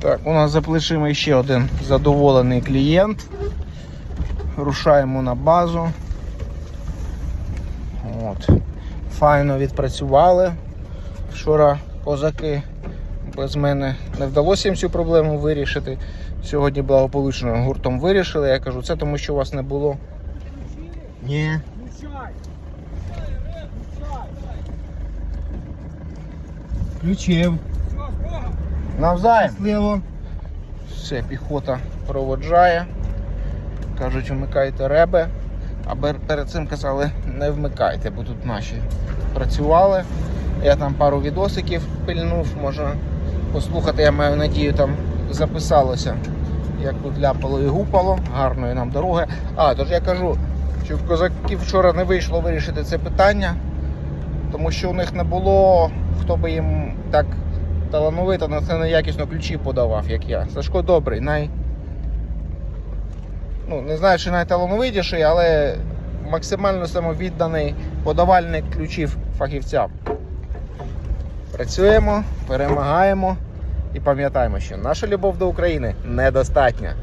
Так, у нас за плечима ще один задоволений клієнт. Рушаємо на базу. От. Файно відпрацювали. Вчора козаки без мене не вдалося їм цю проблему вирішити. Сьогодні благополучно гуртом вирішили. Я кажу, це тому, що у вас не було. Ні. Включив. Навзаєм. Щасливо. Все, піхота проводжає. Кажуть, вмикайте реби. А перед цим казали, не вмикайте, бо тут наші працювали. Я там пару відосиків пильнув, можна послухати, я маю надію, там записалося, як тут ляпало і гупало, гарної нам дороги. А, тож я кажу, що в козаків вчора не вийшло вирішити це питання, тому що у них не було, хто би їм так талановито на це неякісно ключі подавав, як я. Сашко добрий, най. Ну, не знаю, чи найталановитіший, але максимально самовідданий подавальник ключів фахівцям. Працюємо, перемагаємо і пам'ятаємо, що наша любов до України недостатня.